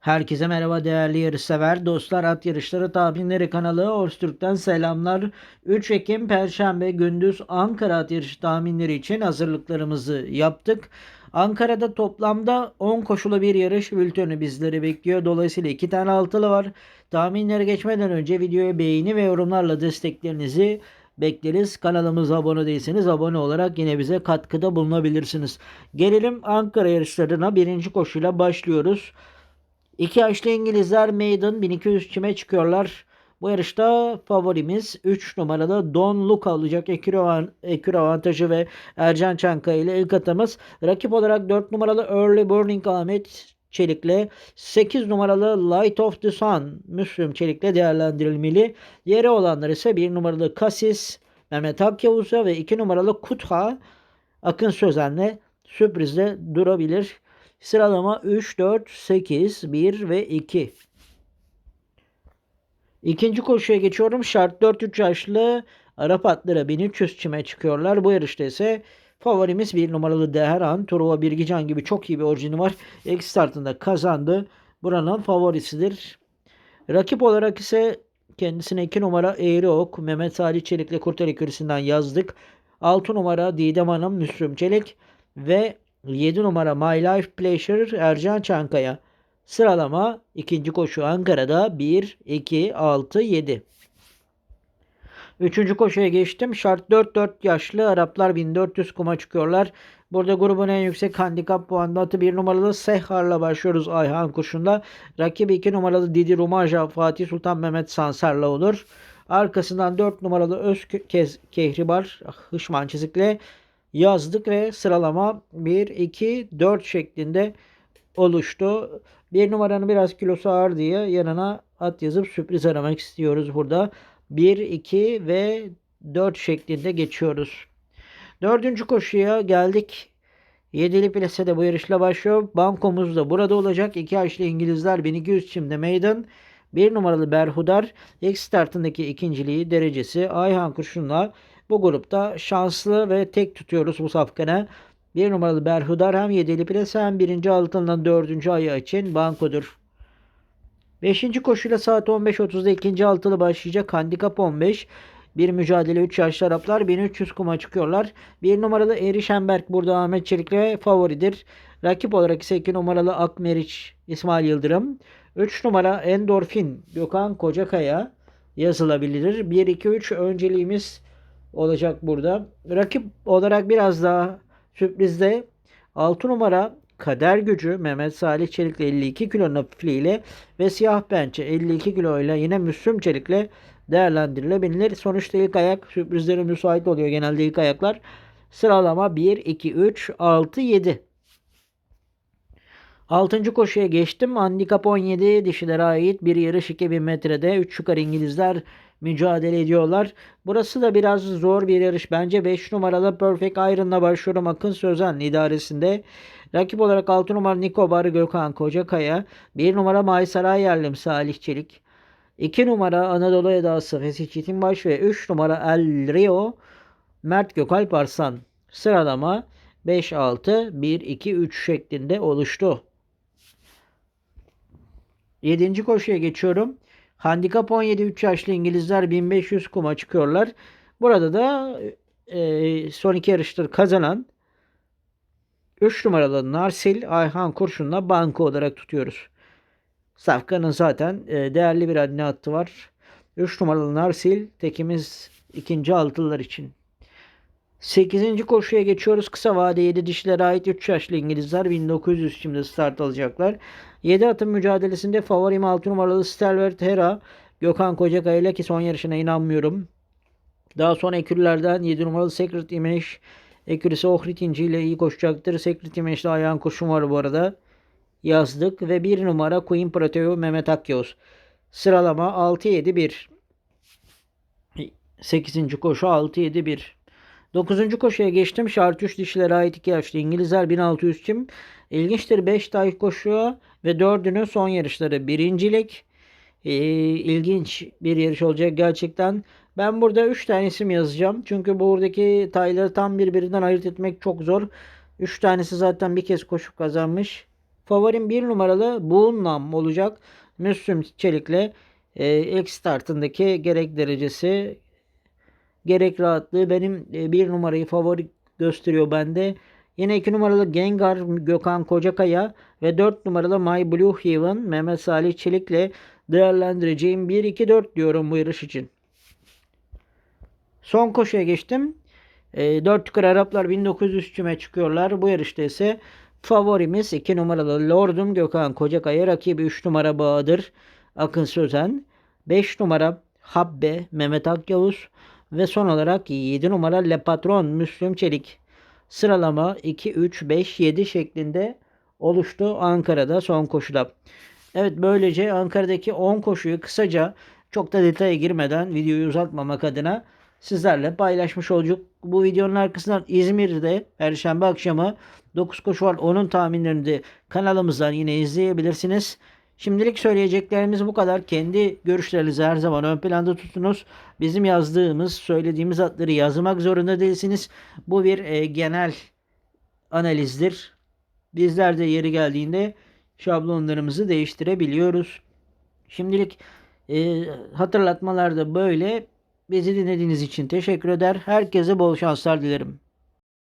Herkese merhaba değerli yarışsever dostlar at yarışları tahminleri kanalı Orstürk'ten selamlar. 3 Ekim Perşembe gündüz Ankara at yarışı tahminleri için hazırlıklarımızı yaptık. Ankara'da toplamda 10 koşulu bir yarış bülteni bizleri bekliyor. Dolayısıyla 2 tane altılı var. Tahminlere geçmeden önce videoya beğeni ve yorumlarla desteklerinizi bekleriz. Kanalımıza abone değilseniz abone olarak yine bize katkıda bulunabilirsiniz. Gelelim Ankara yarışlarına birinci koşuyla başlıyoruz. İki yaşlı İngilizler Maiden 1200 çime çıkıyorlar. Bu yarışta favorimiz 3 numaralı Don Luca olacak. Ekür, avantajı ve Ercan Çanka ile ilk atımız. Rakip olarak 4 numaralı Early Burning Ahmet Çelik'le 8 numaralı Light of the Sun Müslüm Çelik'le değerlendirilmeli. Yeri olanlar ise 1 numaralı Kasis Mehmet Akyavuz'a ve 2 numaralı Kutha Akın Sözen'le sürprizde durabilir. Sıralama 3, 4, 8, 1 ve 2. İkinci koşuya geçiyorum. Şart 4-3 yaşlı Arap atları 1300 çime çıkıyorlar. Bu yarışta ise favorimiz bir numaralı Deheran. Truva Birgican gibi çok iyi bir orijini var. İlk startında kazandı. Buranın favorisidir. Rakip olarak ise kendisine 2 numara Eğri Ok, Mehmet Salih Çelik'le Kurtar Ekürisi'nden yazdık. 6 numara Didem Hanım, Müslüm Çelik ve 7 numara My Life Pleasure Ercan Çankaya. Sıralama ikinci koşu Ankara'da 1, 2, 6, 7. Üçüncü koşuya geçtim. Şart 4-4 yaşlı Araplar 1400 kuma çıkıyorlar. Burada grubun en yüksek handikap puanı 1 numaralı Sehhar'la başlıyoruz Ayhan Kuşu'nda. Rakibi 2 numaralı Didi Rumaja Fatih Sultan Mehmet Sansar'la olur. Arkasından 4 numaralı Öz Kehribar Hışman Çizik'le yazdık ve sıralama 1, 2, 4 şeklinde oluştu. Bir numaranın biraz kilosu ağır diye yanına at yazıp sürpriz aramak istiyoruz burada. 1, 2 ve 4 şeklinde geçiyoruz. Dördüncü koşuya geldik. Yedili plase de bu yarışla başlıyor. Bankomuz da burada olacak. İki yaşlı İngilizler 1200 çimde meydan. Bir numaralı Berhudar ilk startındaki ikinciliği derecesi Ayhan Kurşun'la bu grupta şanslı ve tek tutuyoruz bu safkana. Bir numaralı Berhudar hem yedili plase hem birinci altından dördüncü ayı için bankodur. Beşinci koşuyla saat 15.30'da ikinci altılı başlayacak. Handikap 15. Bir mücadele 3 yaşlı Araplar 1300 kuma çıkıyorlar. Bir numaralı Erişenberg burada Ahmet Çelik'le favoridir. Rakip olarak ise 2 numaralı Akmeriç İsmail Yıldırım. 3 numara Endorfin Gökhan Kocakaya yazılabilir. 1-2-3 önceliğimiz olacak burada. Rakip olarak biraz daha sürprizde 6 numara Kader Gücü Mehmet Salih Çelik'le 52 kilo hafifliğiyle ve Siyah Pençe 52 kilo ile yine Müslüm Çelik'le değerlendirilebilir. Sonuçta ilk ayak sürprizlere müsait oluyor genelde ilk ayaklar. Sıralama 1, 2, 3, 6, 7. Altıncı koşuya geçtim. Handikap 17 dişilere ait bir yarış 2000 metrede. 3 yukarı İngilizler mücadele ediyorlar. Burası da biraz zor bir yarış. Bence 5 numaralı Perfect Iron'la başlıyorum Akın Sözen idaresinde. Rakip olarak 6 numara Niko Barı Gökhan Kocakaya. 1 numara Maysaray Yerlim Salih Çelik. 2 numara Anadolu Edası Fesih Çetinbaş ve 3 numara El Rio Mert Gökalp Arslan. Sıralama 5-6, 1-2-3 şeklinde oluştu. 7. koşuya geçiyorum. Handikap 17 3 yaşlı İngilizler 1500 kuma çıkıyorlar. Burada da e, son iki yarıştır kazanan 3 numaralı Narsil Ayhan Kurşun'la banko olarak tutuyoruz. Safkan'ın zaten e, değerli bir adne hattı var. 3 numaralı Narsil tekimiz ikinci altılılar için. 8. koşuya geçiyoruz. Kısa vade 7 dişlere ait 3 yaşlı İngilizler 1900 şimdi start alacaklar. 7 atın mücadelesinde favorim 6 numaralı Stelvert Hera Gökhan Kocakaya ile ki son yarışına inanmıyorum. Daha sonra ekürlerden 7 numaralı Secret Image ekürisi Ohrit İnci ile iyi koşacaktır. Secret Image ile ayağın koşum var bu arada. Yazdık ve 1 numara Queen Proteo Mehmet Akyos. Sıralama 6-7-1. 8. koşu 6-7-1. 9. koşuya geçtim. Şart 3 dişilere ait 2 yaşlı İngilizler 1600 çim. İlginçtir 5 tay koşuyor ve 4'ünün son yarışları. Birincilik ee, ilginç bir yarış olacak gerçekten. Ben burada 3 tane isim yazacağım. Çünkü buradaki tayları tam birbirinden ayırt etmek çok zor. 3 tanesi zaten bir kez koşup kazanmış. Favorim bir numaralı Buğunlam olacak. Müslüm Çelik'le e, ilk startındaki gerek derecesi gerek rahatlığı benim e, bir numarayı favori gösteriyor bende. Yine 2 numaralı Gengar Gökhan Kocakaya ve 4 numaralı My Blue Heaven Mehmet Salih Çelik'le değerlendireceğim 1-2-4 diyorum bu yarış için. Son koşuya geçtim. E, 4 yukarı Araplar 1900 küme çıkıyorlar. Bu yarışta ise favorimiz 2 numaralı Lordum Gökhan Kocakaya rakibi 3 numara Bahadır Akın Sözen 5 numara Habbe Mehmet Akyavuz ve son olarak 7 numara Le Patron Müslüm Çelik. Sıralama 2, 3, 5, 7 şeklinde oluştu Ankara'da son koşuda. Evet böylece Ankara'daki 10 koşuyu kısaca çok da detaya girmeden videoyu uzatmamak adına sizlerle paylaşmış olduk. Bu videonun arkasından İzmir'de Perşembe akşamı 9 koşu var. Onun tahminlerini de kanalımızdan yine izleyebilirsiniz. Şimdilik söyleyeceklerimiz bu kadar. Kendi görüşlerinizi her zaman ön planda tutunuz. Bizim yazdığımız, söylediğimiz adları yazmak zorunda değilsiniz. Bu bir e, genel analizdir. Bizler de yeri geldiğinde şablonlarımızı değiştirebiliyoruz. Şimdilik e, hatırlatmalar da böyle. Bizi dinlediğiniz için teşekkür eder. Herkese bol şanslar dilerim.